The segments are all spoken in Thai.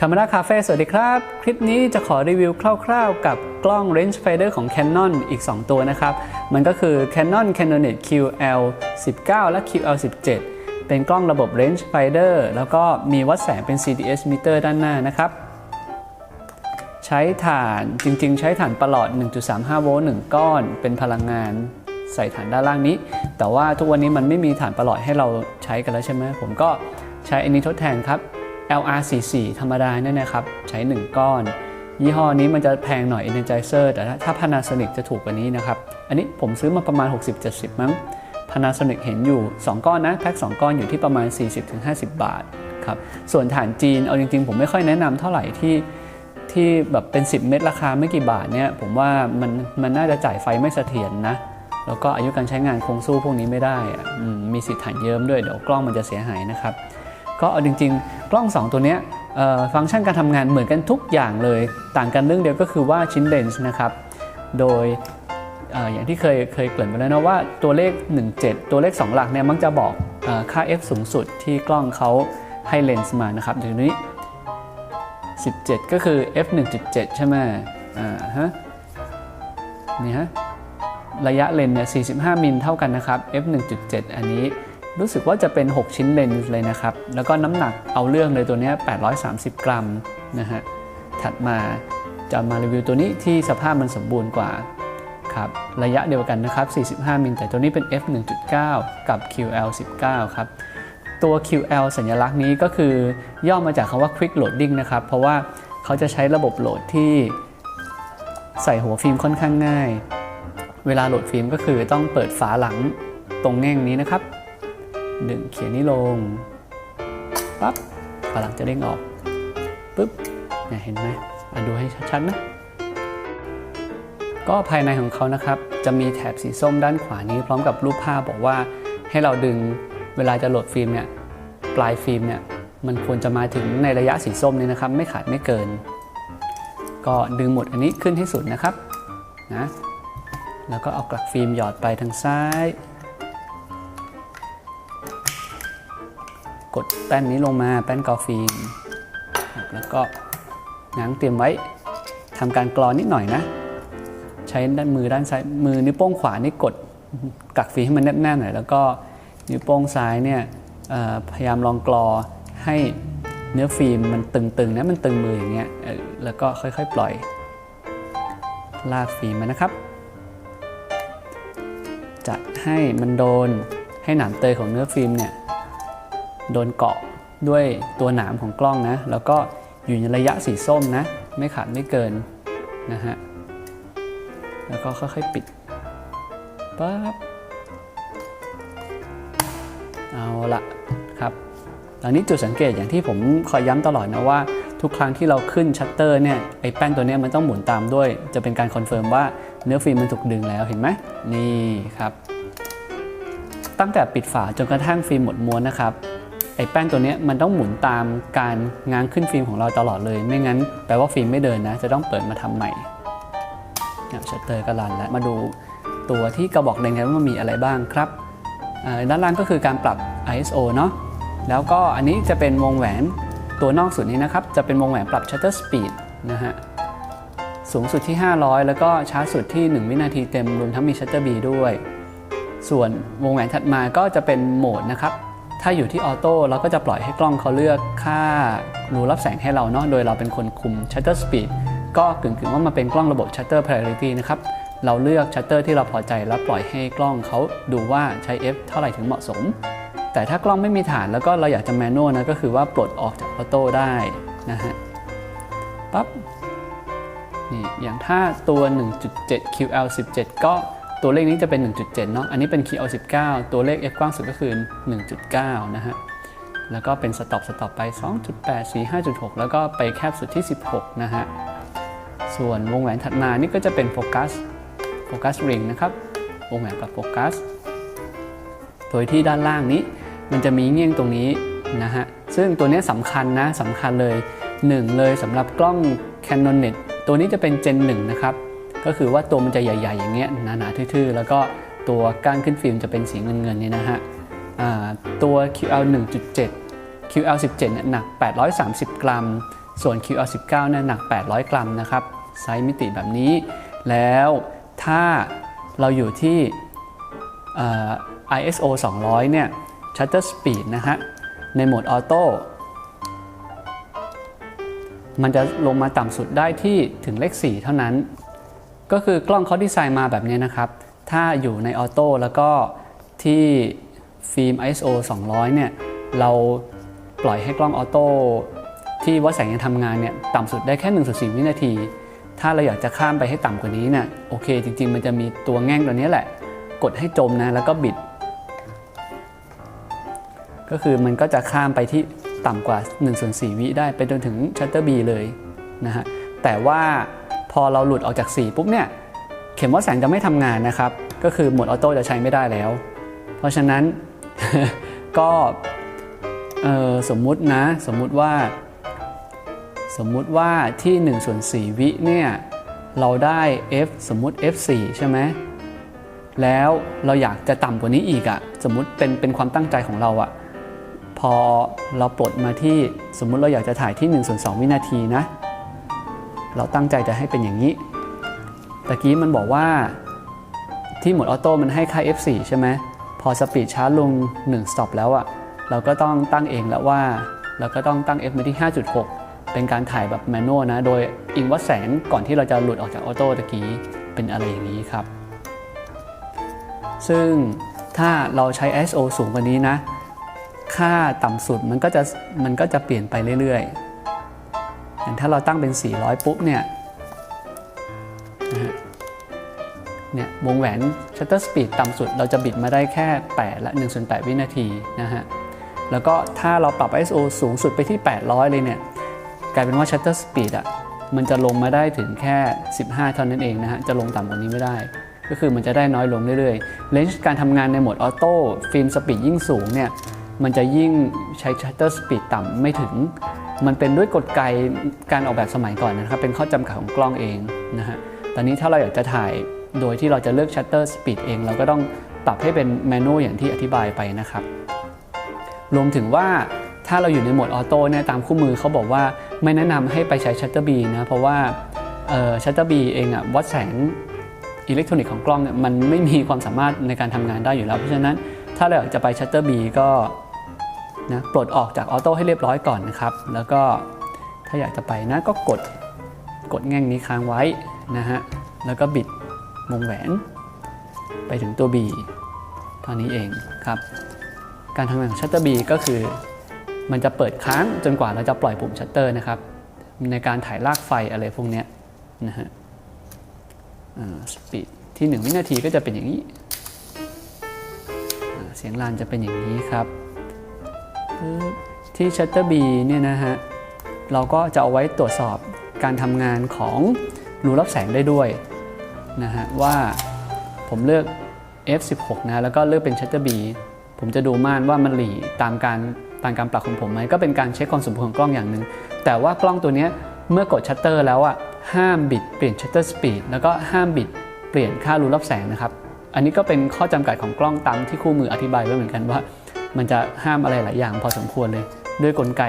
คา m e ราคาเฟ่สวัสดีครับ คลิปนี้จะขอรีวิวคร่าวๆ กับกล้อง rangefinder ของ Canon อีก 2 ตัวนะครับ มันก็คือ Canon Canonet QL 19 และ QL 17 เป็นกล้องระบบ rangefinder แล้วก็มีวัดแสงเป็น CDS meter ด้านหน้านะครับ ใช้ถ่านจริง ๆ ใช้ถ่านประหลอด 1.35 โวลต์1ก้อน เป็นพลังงานใส่ฐานด้านล่างนี้ แต่ว่าทุกวันนี้มันไม่มีฐานประหลอดให้เราใช้กันแล้วใช่ไหมผมก็ใช้อันนี้ทดแทนครับ LR44 ธรรมดาเนี่ยนะครับ ใช้ 1 ก้อน ยี่ห้อนี้มันจะแพงหน่อย Energizer แต่ถ้าถ้า Panasonic จะถูกกว่านี้นะครับ อันนี้ผมซื้อมาประมาณ 60-70 มั้ง Panasonic เห็นอยู่ 2 ก้อนนะ แพ็ค2ก้อนอยู่ที่ประมาณ 40-50 บาทครับ ส่วนฐานจีน เอาจริงๆ ผมไม่ค่อยแนะนำเท่าไหร่ที่ ที่แบบเป็น 10 เม็ดราคาไม่กี่บาทเนี่ยผมว่ามันมันน่าจะจ่ายไฟไม่เสถียรนะแล้วก็อายุการใช้งานคงสู้พวกนี้ไม่ได้อะมีสิทธิ์ฐานเยิ้มด้วยเดี๋ยวกล้องมันจะเสียหายนะครับ ก็เอาจริง ๆ กล้อง 2 ตัวเนี้ยฟังก์ชันการทำงานเหมือนกันทุกอย่างเลย ต่างกันเรื่องเดียวก็คือว่าชิ้นเลนส์นะครับ โดยออย่างที่เคยเคยเกริ่นไปแล้วนะว่าตัวเลข 17 ตัวเลข 2 หลักเนี่ยมักจะบอกอค่า f สูงสุดที่กล้องเขาให้เลนส์มานะครับทีนี้ 17 ก็คือ f 1.7 ใช่ไหมอ่าฮะนี่ฮะระยะเลนส์เนี่ย 45 มิลเท่ากันนะครับ f 1.7 อันนี้รู้สึกว่าจะเป็น 6 ชิ้นเลนส์เลยนะครับ แล้วก็น้ำหนักเอาเรื่องเลยตัวนี้ย830 กรัมนะฮะ ถัดมาจะมารีวิวตัวนี้ที่สภาพมันสมบูรณ์กว่าครับระยะเดียวกันนะครับ 45 มิลแต่ตัวนี้เป็น f 1.9 กับ ql 19 ครับ ตัว QL สัญลักษณ์นี้ก็คือย่อมาจากคำว่า Quick Loading นะครับ เพราะว่าเขาจะใช้ระบบโหลดที่ใส่หัวฟิล์มค่อนข้างง่าย เวลาโหลดฟิล์มก็คือต้องเปิดฝาหลังตรงแง่งนี้นะครับดึงเขียนนี้ลงปั๊บฝาหลังจะเด้งออกปุ๊บเนี่ยเห็นไหมดูให้ชัดๆนะก็ภายในของเขานะครับ จะมีแถบสีส้มด้านขวานี้พร้อมกับรูปภาพบอกว่าให้เราดึง เวลาจะโหลดฟิล์มเนี่ยปลายฟิล์มเนี่ยมันควรจะมาถึงในระยะสีส้มนี้นะครับ ไม่ขาดไม่เกิน ก็ดึงหมดอันนี้ขึ้นที่สุดนะครับนะแล้วก็เอากลักฟิล์มหยอดไปทางซ้าย กดแป้นนี้ลงมาแป้นกอฟิล์มแล้วก็ง้างเตรียมไว้ทำการกรอนิดหน่อยนะ ใช้ด้านมือด้านซ้ายมือนิ้วโป้งขวานี่กดกักฟิล์มให้มันแน่นๆหน่อยแล้วก็ นิ้วโป้งซ้ายเนี่ยพยายามลองกรอให้เนื้อฟิล์มมันตึงๆนะมันตึงมืออย่างเงี้ยแล้วก็ค่อยๆ ปล่อย ลากฟิล์มมานะครับจัดให้มันโดนให้หนามเตยของเนื้อฟิล์มเนี่ยโดนเกาะด้วยตัวหนามของกล้องนะ แล้วก็อยู่ในระยะสีส้มนะ ไม่ขาดไม่เกินนะฮะ แล้วก็ค่อยๆปิดปั๊บ เอาละครับตอนนี้จุดสังเกตอย่างที่ผมคอยย้ำตลอดนะว่า ทุกครั้งที่เราขึ้นชัตเตอร์เนี่ยไอ้แป้นตัวนี้มันต้องหมุนตามด้วย จะเป็นการคอนเฟิร์มว่าเนื้อฟิล์มมันถูกดึงแล้วเห็นไหมนี่ครับ ตั้งแต่ปิดฝาจนกระทั่งฟิล์มหมดม้วนนะครับไอ้แป้นตัวนี้มันต้องหมุนตามการง้างขึ้นฟิล์มของเราตลอดเลย ไม่งั้นแปลว่าฟิล์มไม่เดินนะ จะต้องเปิดมาทำใหม่เนี่ยชัตเตอร์ก็รันแล้วมาดูตัวที่กระบอกแดงๆว่ามันมีอะไรบ้างครับ ด้านล่างก็คือการปรับ ISO เนาะแล้วก็อันนี้จะเป็นวงแหวนตัวนอกสุดนี้นะครับ จะเป็นวงแหวนปรับ shutter speed นะฮะสูงสุดที่ 500 แล้วก็ช้าสุดที่ 1 วินาทีเต็มรวมทั้งมี shutter B ด้วย ส่วนวงแหวนถัดมาก็จะเป็นโหมดนะครับ ถ้าอยู่ที่ออโต้เราก็จะปล่อยให้กล้องเขาเลือกค่ารูรับแสงให้เราเนาะโดยเราเป็นคนคุม shutter speed ก็กึ่งๆว่ามันเป็นกล้องระบบ shutter priority นะครับ เราเลือก shutter ที่เราพอใจแล้วปล่อยให้กล้องเขาดูว่าใช้ f เท่าไหร่ถึงเหมาะสม แต่ถ้ากล้องไม่มีฐานแล้วก็เราอยากจะแมนนวลนะก็คือว่าปลดออกจากออโต้ได้นะฮะปั๊บนี่อย่างถ้าตัว 1.7 QL 17 ก็ตัวเลขนี้จะเป็น 1.7 เนาะอันนี้เป็น QL 19 ตัวเลข f กว้างสุดก็คือ 1.9 นะฮะแล้วก็เป็นสต็อปสต็อปไป 2.8 4 5.6 แล้วก็ไปแคบสุดที่ 16 นะฮะ ส่วนวงแหวนถัดมานี่ก็จะเป็นโฟกัส โฟกัสริงนะครับวงแหวนปรับโฟกัส โดยที่ด้านล่างนี้มันจะมีเงี้ยงตรงนี้นะฮะ ซึ่งตัวนี้สำคัญนะสำคัญเลย 1 เลยสำหรับกล้อง Canon Net ตัวนี้จะเป็น Gen 1 นะครับ ก็คือว่าตัวมันจะใหญ่ ๆ อย่างเงี้ยหนาๆทื่อๆ แล้วก็ตัวก้านขึ้นฟิล์มจะเป็นสีเงินๆนี่นะฮะตัว QL 1.7 QL 17เนี่ยหนัก 830 กรัม ส่วน QL 19เนี่ยหนัก 800 กรัมนะครับไซส์มิติแบบนี้แล้ว ถ้าเราอยู่ที่ ISO 200 เนี่ย shutter speed นะฮะ ในโหมดออโต้ มันจะลงมาต่ำสุดได้ที่ถึงเลข 4 เท่านั้น ก็คือกล้องเขาดีไซน์มาแบบนี้นะครับ ถ้าอยู่ในออโต้แล้วก็ที่ฟิล์ม ISO 200 เนี่ย เราปล่อยให้กล้องออโต้ที่วัดแสงยังทำงานเนี่ย ต่ำสุดได้แค่ 1.4 วินาที ถ้าเราอยากจะข้ามไปให้ต่ำกว่านี้เนี่ยโอเค จริง ๆ มันจะมีตัวแง่งตัวนี้แหละ กดให้จมนะแล้วก็บิด ก็คือมันก็จะข้ามไปที่ต่ำกว่า1ส่วน4วิได้ไปจนถึงชัตเตอร์บีเลยนะฮะแต่ว่าพอเราหลุดออกจาก 4 ปุ๊บเนี่ย เข็มวัดแสงจะไม่ทำงานนะครับ ก็คือโหมดออโต้จะใช้ไม่ได้แล้ว เพราะฉะนั้นก็สมมุตินะ สมมุติว่า สมมุติว่าที่1ส่วน4วิเนี่ยเราได้ f สมมุติ f 4 ใช่ไหมแล้วเราอยากจะต่ำกว่านี้อีกอะ่ะสมมุติเป็นเป็นความตั้งใจของเราอะ่ะพอเราปลดมาที่สมมุติเราอยากจะถ่ายที่1ส่วน2วินาทีนะ เราตั้งใจจะให้เป็นอย่างนี้ตะกี้มันบอกว่าที่โหมดออโต้มันให้ค่า f4 ใช่ไหมพอสปีดช้าลง1 stop แล้วอะเราก็ต้องตั้งเองแล้วว่า เราก็ต้องตั้ง f มาที่5.6 เป็นการถ่ายแบบแมนนวลนะ โดยอิงวัดแสงก่อนที่เราจะหลุดออกจากออโต้ตะกี้เป็นอะไรอย่างนี้ครับ ซึ่งถ้าเราใช้ ISO สูงกว่านี้นะ ค่าต่ำสุดมันก็จะมันก็จะเปลี่ยนไปเรื่อยๆ อย่างถ้าเราตั้งเป็น 400 ปุ๊บเนี่ยเนี่ยวงแหวน shutter speed ต่ำสุดเราจะบิดมาได้แค่ 8 และ1ส่วน8วินาทีนะฮะ แล้วก็ถ้าเราปรับ ISO สูงสุดไปที่ 800 เลยเนี่ย กลายเป็นว่า shutter speed อะมันจะลงมาได้ถึงแค่ 15 เท่านั้นเองนะฮะ จะลงต่ำกว่านี้ไม่ได้ ก็คือมันจะได้น้อยลงเรื่อยๆ เลนส์การทำงานในโหมดออโต้ฟิล์มสปีดยิ่งสูงเนี่ย มันจะยิ่งใช้ shutter speed ต่ำไม่ถึง มันเป็นด้วยกลไกการออกแบบสมัยก่อนนะครับ เป็นข้อจำกัดของกล้องเองนะฮะ ตอนนี้ถ้าเราอยากจะถ่ายโดยที่เราจะเลือก shutter speed เอง เราก็ต้องปรับให้เป็นแมนนวลอย่างที่อธิบายไปนะครับ รวมถึงว่า ถ้าเราอยู่ในโหมดออโต้เนี่ยตามคู่มือเขาบอกว่าไม่แนะนำให้ไปใช้ชัตเตอร์บีนะ เพราะว่าชัตเตอร์บีเองอะวัดแสงอิเล็กทรอนิกส์ของกล้องเนี่ยมันไม่มีความสามารถในการทำงานได้อยู่แล้ว เพราะฉะนั้นถ้าเราอยากจะไปชัตเตอร์บีก็นะปลดออกจากออโต้ให้เรียบร้อยก่อนนะครับ แล้วก็ถ้าอยากจะไปนะก็กดกดแง่งนี้ค้างไว้นะฮะแล้วก็บิดวงแหวน ไปถึงตัว B เท่านี้เองครับ การทำงานของชัตเตอร์บีก็คือ มันจะเปิดค้างจนกว่าเราจะปล่อยปุ่มชัตเตอร์นะครับ ในการถ่ายลากไฟอะไรพวกนี้นะฮะสปีดที่ 1 วินาทีก็จะเป็นอย่างนี้ เสียงลานจะเป็นอย่างนี้ครับปึ๊บที่ชัตเตอร์บีเนี่ยนะฮะ เราก็จะเอาไว้ตรวจสอบการทำงานของรูรับแสงได้ด้วยนะฮะว่าผมเลือก f16 นะแล้วก็เลือกเป็นชัตเตอร์บีผมจะดูม่านว่ามันหลีตามการ ตามการปรับของผมไหมก็เป็นการเช็คความสมบูรณ์ของกล้องอย่างหนึ่งแต่ว่ากล้องตัวนี้เมื่อกดชัตเตอร์แล้วอะห้ามบิดเปลี่ยนชัตเตอร์สปีดแล้วก็ห้ามบิดเปลี่ยนค่ารูรับแสงนะครับ อันนี้ก็เป็นข้อจำกัดของกล้องตามที่คู่มืออธิบายไว้เหมือนกันว่า มันจะห้ามอะไรหลายอย่างพอสมควรเลย ด้วยกลไก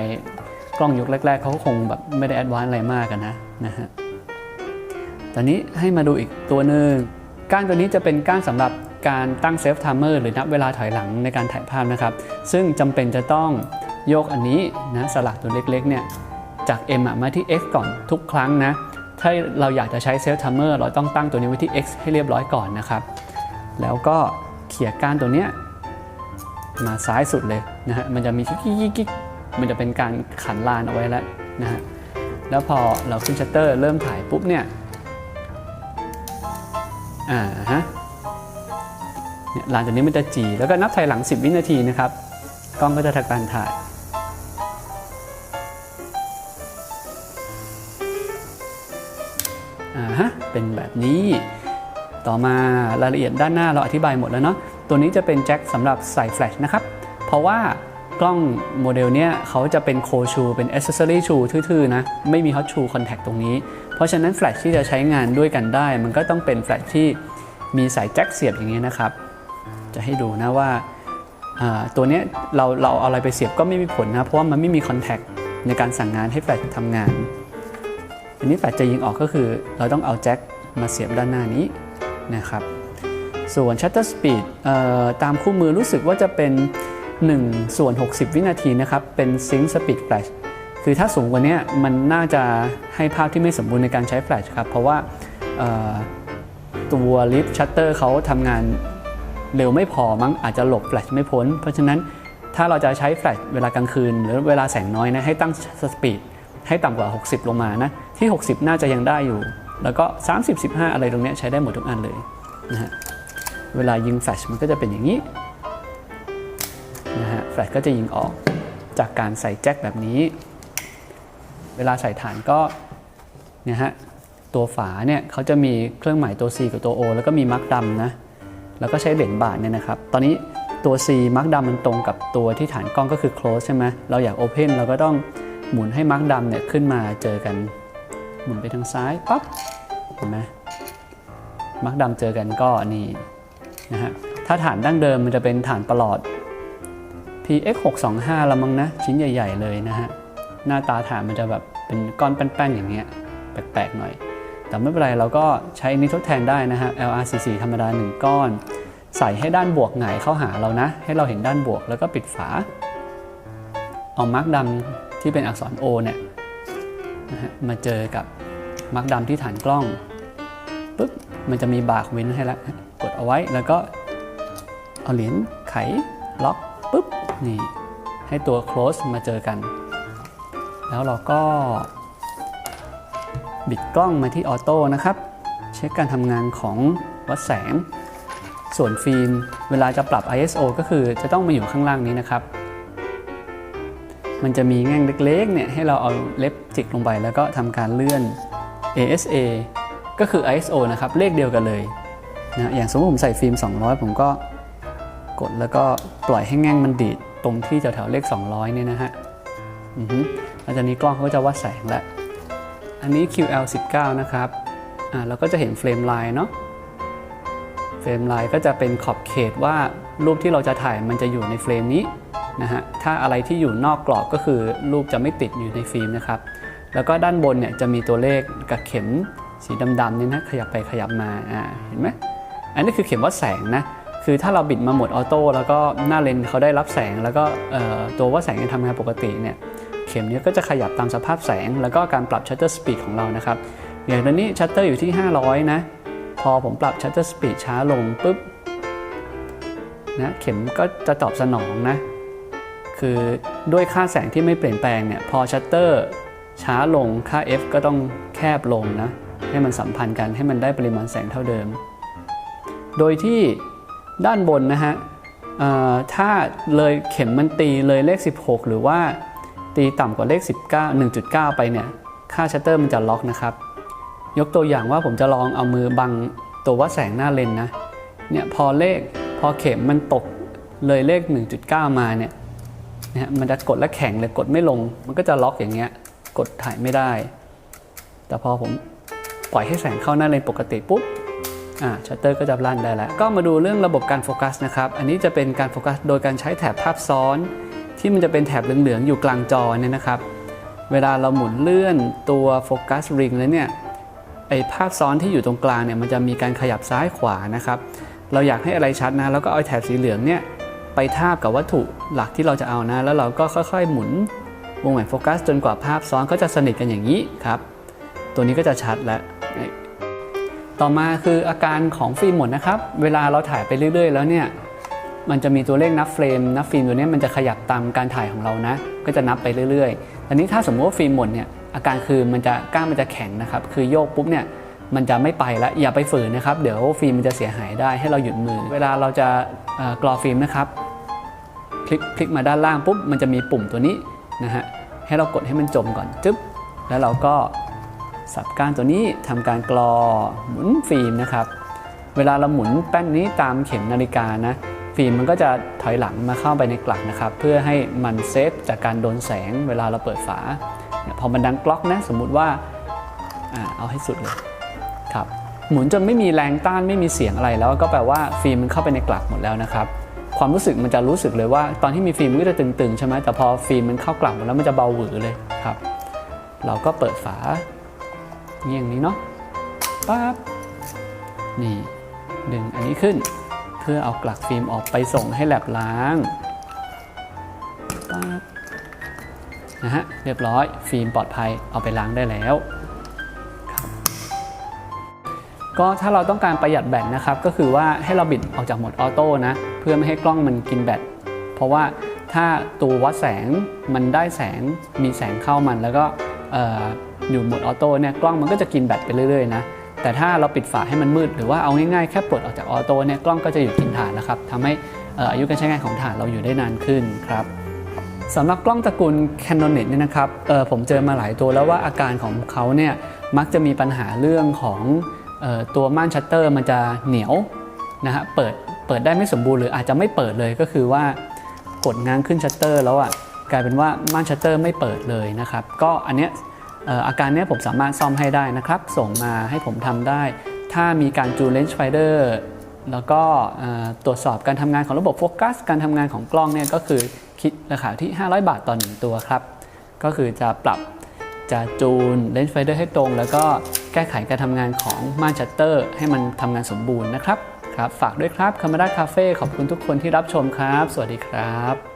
กล้องยุคแรก ๆเขาก็คงแบบไม่ได้แอดวานซ์อะไรมากกันนะนะฮะตอนนี้ให้มาดูอีกตัวหนึ่งก้านตัวนี้จะเป็นก้านสำหรับ การตั้งเซฟไทม์เมอร์หรือนับเวลาถอยหลังในการถ่ายภาพนะครับ ซึ่งจำเป็นจะต้องโยกอันนี้นะสลักตัวเล็กๆเนี่ยจาก M อะมาที่ X ก่อนทุกครั้งนะ ถ้าเราอยากจะใช้เซฟไทม์เมอร์เราต้องตั้งตัวนี้ไว้ที่ X ให้เรียบร้อยก่อนนะครับ แล้วก็เขี่ยก้านตัวเนี้ยมาซ้ายสุดเลยนะฮะมันจะมีกิ๊กกิ๊กมันจะเป็นการขันลานเอาไว้แล้วนะฮะแล้วพอเราขึ้นชัตเตอร์เริ่มถ่ายปุ๊บเนี่ยอ่าฮะ หลังจากนี้มันจะจีแล้วก็นับถอยหลัง 10 วินาทีนะครับกล้องก็จะทำการถ่ายอ่าฮะเป็นแบบนี้ต่อมารายละเอียดด้านหน้าเราอธิบายหมดแล้วเนาะตัวนี้จะเป็นแจ็คสำหรับใส่แฟลชนะครับ เพราะว่ากล้องโมเดลเนี้ยเขาจะเป็นโคชูเป็นอ c เซสซอรี่ชูทื่อๆนะไม่มีฮอตชูคอนแทคตรงนี้ เพราะฉะนั้นแฟลชที่จะใช้งานด้วยกันได้ มันก็ต้องเป็นแฟลชที่มีสายแจ็คเสียบอย่างนี้นะครับ จะให้ดูนะว่าตัวนี้เราเราเอาอะไรไปเสียบก็ไม่มีผลนะ เพราะว่ามันไม่มีคอนแทคในการสั่งงานให้แฟลชทำงาน อันนี้แฟลชจะยิงออกก็คือ เราต้องเอาแจ็คมาเสียบด้านหน้านี้นะครับ ส่วน shutter speed ตามคู่มือรู้สึกว่าจะเป็น1ส่วน 60 วินาทีนะครับ เป็น sync speed flash คือถ้าสูงกว่านี้มันน่าจะให้ภาพที่ไม่สมบูรณ์ในการใช้แฟลชครับ เพราะว่าตัวลิฟชัตเตอร์เขาทำงาน เร็วไม่พอมั้งอาจจะหลบแฟลชไม่พ้น เพราะฉะนั้นถ้าเราจะใช้แฟลชเวลากลางคืน หรือเวลาแสงน้อยนะให้ตั้งสปีดให้ต่ำกว่า 60 ลงมานะที่ 60 น่าจะยังได้อยู่ แล้วก็ 30 15 อะไรตรงนี้ใช้ได้หมดทุกอันเลยนะฮะเวลายิงแฟลชมันก็จะเป็นอย่างนี้นะฮะแฟลชก็จะยิงออกจากการใส่แจ็คแบบนี้ เวลาใส่ฐานก็เนี่ยฮะตัวฝาเนี่ยเขาจะมีเครื่องหมายตัว C กับตัว O แล้วก็มีมาร์กดำนะ แล้วก็ใช้เหรียญบาทเนี่ยนะครับ ตอนนี้ตัว C มาร์กดำมันตรงกับตัวที่ฐานกล้องก็คือ close ใช่ไหมเราอยาก open เราก็ต้องหมุนให้มาร์กดำเนี่ยขึ้นมาเจอกัน หมุนไปทางซ้ายปั๊บเห็นไหมมาร์กดำเจอกันก็นี่นะฮะถ้าฐานดั้งเดิมมันจะเป็นฐานประหลอด PX 625ละมั้งนะ ชิ้นใหญ่ ๆ เลยนะฮะ หน้าตาฐานมันจะแบบเป็นก้อนแป้นๆอย่างเงี้ยแปลกๆหน่อย แต่ไม่เป็นไรเราก็ใช้นี้ทดแทนได้นะฮะ LRCC ธรรมดา 1 ก้อน ใส่ให้ด้านบวกหงายเข้าหาเรานะ ให้เราเห็นด้านบวกแล้วก็ปิดฝา เอามาร์กดำที่เป็นอักษร O เนี่ยนะฮะมาเจอกับมาร์กดำที่ฐานกล้องปุ๊บมันจะมีบาร์เว้นให้แล้วกดเอาไว้แล้วก็เอาเหรียญไขล็อกปุ๊บนี่ให้ตัว close มาเจอกัน แล้วเราก็ บิดกล้องมาที่ออโต้นะครับ เช็คการทำงานของวัดแสง ส่วนฟิล์มเวลาจะปรับ ISO ก็คือจะต้องมาอยู่ข้างล่างนี้นะครับ มันจะมีแง่งเล็กๆเนี่ยให้เราเอาเล็บจิกลงไปแล้วก็ทำการเลื่อน ASA ก็คือ ISO นะครับเลขเดียวกันเลยนะอย่างสมมติผมใส่ฟิล์ม 200 ผมก็กดแล้วก็ปล่อยให้แง่งมันดีดตรงที่แถวๆเลข 200เนี่ยนะฮะอือฮึหลังจากนี้กล้องเขาก็จะวัดแสงแล้ว อันนี้ QL19 นะครับอ่าเราก็จะเห็นเฟรมไลน์เนาะเฟรมไลน์ก็จะเป็นขอบเขตว่ารูปที่เราจะถ่ายมันจะอยู่ในเฟรมนี้นะฮะถ้าอะไรที่อยู่นอกกรอบก็คือรูปจะไม่ติดอยู่ในฟิล์มนะครับ แล้วก็ด้านบนเนี่ยจะมีตัวเลขกับเข็มสีดำๆนี่นะขยับไปขยับมาอ่าเห็นไหมอันนี้คือเข็มวัดแสงนะคือถ้าเราบิดมาโหมดออโต้แล้วก็หน้าเลนส์เขาได้รับแสง แล้วก็ตัววัดแสงยังทำงานปกติเนี่ย เข็มเนี้ก็จะขยับตามสภาพแสง แล้วก็การปรับ shutter speed ของเรานะครับ อย่างตอนนี้ชัตเตอร์อยู่ที่ 500 นะ พอผมปรับ shutter speed ช้าลงปุ๊บนะเข็มก็จะตอบสนองนะ คือด้วยค่าแสงที่ไม่เปลี่ยนแปลงเนี่ย พอชัตเตอร์ช้าลงค่า f ก็ต้องแคบลงนะ ให้มันสัมพันธ์กันให้มันได้ปริมาณแสงเท่าเดิม โดยที่ด้านบนนะฮะถ้าเลยเข็มมันตีเลยเลข 16 หรือว่า ตีต่ำกว่าเลข 19 1.9 ไปเนี่ย ค่าชัตเตอร์มันจะล็อกนะครับ ยกตัวอย่างว่าผมจะลองเอามือบังตัววัดแสงหน้าเลนนะ เนี่ยพอเลขพอเข็มมันตกเลยเลข 1.9 มาเนี่ยนะฮะมันจะกดและแข็งเลยกดไม่ลง มันก็จะล็อกอย่างเงี้ย กดถ่ายไม่ได้ แต่พอผมปล่อยให้แสงเข้าหน้าเลนปกติปุ๊บอ่าชัตเตอร์ก็จะลั่นได้แล้ว ก็มาดูเรื่องระบบการโฟกัสนะครับ อันนี้จะเป็นการโฟกัสโดยการใช้แถบภาพซ้อน ที่มันจะเป็นแถบเหลืองๆ อยู่กลางจอเนี่ยนะครับ เวลาเราหมุนเลื่อนตัวโฟกัสริงแล้วเนี่ยไอภาพซ้อนที่อยู่ตรงกลางเนี่ยมันจะมีการขยับซ้ายขวานะครับ เราอยากให้อะไรชัดนะ แล้วก็เอาแถบสีเหลืองเนี่ยไปทาบกับวัตถุหลักที่เราจะเอานะ แล้วเราก็ค่อยๆ หมุนวงแหวนโฟกัสจนกว่าภาพซ้อนก็จะสนิทกันอย่างนี้ครับ ตัวนี้ก็จะชัดแล้ว ต่อมาคืออาการของฟิล์มหมดนะครับ เวลาเราถ่ายไปเรื่อย ๆ แล้วเนี่ย มันจะมีตัวเลขนับเฟรมนับฟิล์มตัวนี้มันจะขยับตามการถ่ายของเรานะ ก็จะนับไปเรื่อยๆอันนี้ถ้าสมมติว่าฟิล์มหมดเนี่ยอาการคือมันจะก้านมันจะแข็งนะครับ คือโยกปุ๊บเนี่ยมันจะไม่ไปแล้วอย่าไปฝืนนะครับ เดี๋ยวฟิล์มมันจะเสียหายได้ให้เราหยุดมือ เวลาเราจะกรอฟิล์มนะครับ คลิกคลิกมาด้านล่างปุ๊บมันจะมีปุ่มตัวนี้นะฮะให้เรากดให้มันจมก่อนจึ๊บแล้วเราก็สับก้านตัวนี้ทำการกรอหมุนฟิล์มนะครับ เวลาเราหมุนแป้นนี้ตามเข็มนาฬิกานะ ฟิล์มมันก็จะถอยหลังมาเข้าไปในกลักนะครับเพื่อให้มันเซฟจากการโดนแสงเวลาเราเปิดฝา พอมันดังกล็อกนะสมมุติว่าอเอาให้สุดเลยครับหมุนจนไม่มีแรงต้านไม่มีเสียงอะไรแล้วก็แปลว่าฟิล์มมันเข้าไปในกลักหมดแล้วนะครับความรู้สึกมันจะรู้สึกเลยว่า ตอนที่มีฟิล์มมันก็จะตึงๆใช่ไหมแต่พอฟิล์มมันเข้ากลักหมดแล้วมันจะเบาหวือเลยครับ เราก็เปิดฝาอย่างนี้เนาะปั๊บนี่ดึงอันนี้ขึ้น พื่อเอากลักฟิล์มออกไปส่งให้แลบล้างปั๊บนะฮะเรียบร้อยฟิล์มปลอดภัยเอาไปล้างได้แล้วครับก็ถ้าเราต้องการประหยัดแบตนะครับก็คือว่าให้เราบิดออกจากโหมดออโต้นะเพื่อไม่ให้กล้องมันกินแบตเพราะว่าถ้าตัววัดแสงมันได้แสงมีแสงเข้ามันแล้วก็เอ่ออยู่โหมดออโต้เนี่ยกล้องมันก็จะกินแบตไปเรื่อยๆนะ แต่ถ้าเราปิดฝาให้มันมืด หรือว่าเอาง่ายๆแค่ปลดออกจากออโต้เนี่ยกล้องก็จะหยุดกินถ่านแล้วครับทำให้อายุการใช้งานของถ่านเราอยู่ได้นานขึ้นครับสำหรับกล้องตระกูล Canon เนี่ยนะครับผมเจอมาหลายตัวแล้วว่าอาการของเขาเนี่ยมักจะมีปัญหาเรื่องของออตัวม่านชัตเตอร์มันจะเหนียวนะฮะเปิดเปิดได้ไม่สมบูรณ์หรืออาจจะไม่เปิดเลยก็คือว่ากดง้างขึ้นชัตเตอร์แล้วอะกลายเป็นว่าม่านชัตเตอร์ไม่เปิดเลยนะครับก็อันเนี้ย อาการนี้ผมสามารถซ่อมให้ได้นะครับ ส่งมาให้ผมทำได้ ถ้ามีการจูเลนส์ไฟเดอร์แล้วก็ตรวจสอบการทำงานของระบบโฟกัส การทำงานของกล้องเนี่ยก็คือคิดราคาที่ 500 บาทต่อหนึ่งตัวครับ ก็คือจะปรับจะจูนเลนส์ไฟเดอร์ให้ตรง แล้วก็แก้ไขการทำงานของม่านชัตเตอร์ ให้มันทำงานสมบูรณ์นะครับครับ ฝากด้วยครับ Camera Cafe ขอบคุณทุกคนที่รับชมครับ สวัสดีครับ